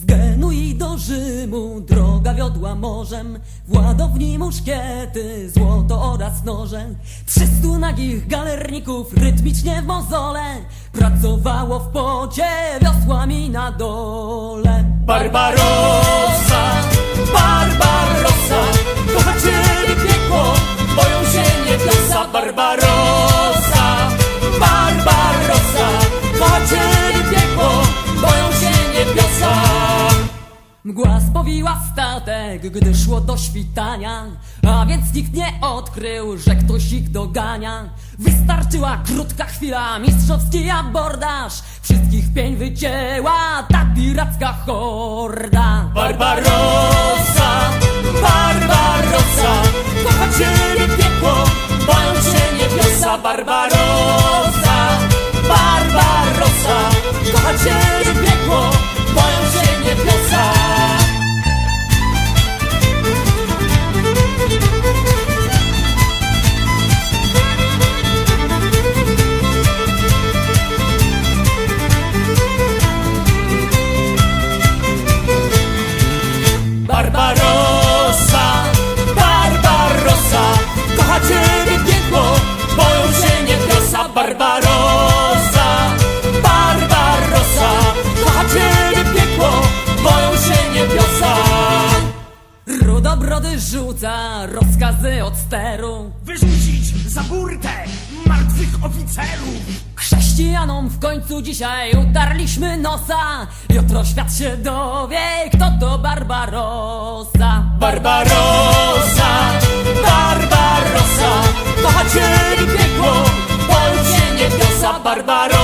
Z Genui do Rzymu droga wiodła morzem W ładowni muszkiety, złoto oraz noże. Trzystu nagich galerników rytmicznie w mozole Pracowało w pocie wiosłami na dole. Barbarossa, Mgła spowiła statek, gdy szło do świtania A więc nikt nie odkrył, że ktoś ich dogania. Wystarczyła krótka chwila, mistrzowski abordaż. Wszystkich pień wycięła ta piracka horda. Barbarossa, Barbarossa, kocha ciebie piekło, boją się niebiosa. Barbarossa, Barbarossa, kocha ciebie Barbarossa, Barbarossa, kocha ciebie piekło, boją się niebiosa. Barbarossa, Barbarossa, kocha ciebie piekło, boją się niebiosa. Rudobrody rzuca rozkazy od steru Wyrzucić za burtę martwych oficerów! Chrześcijanom w końcu dzisiaj utarliśmy nosa Jutro świat się dowie, kto to Barbarossa Barbarossa, Barbarossa, kocha ciebie piekło, się niebiosa. Barbarossa,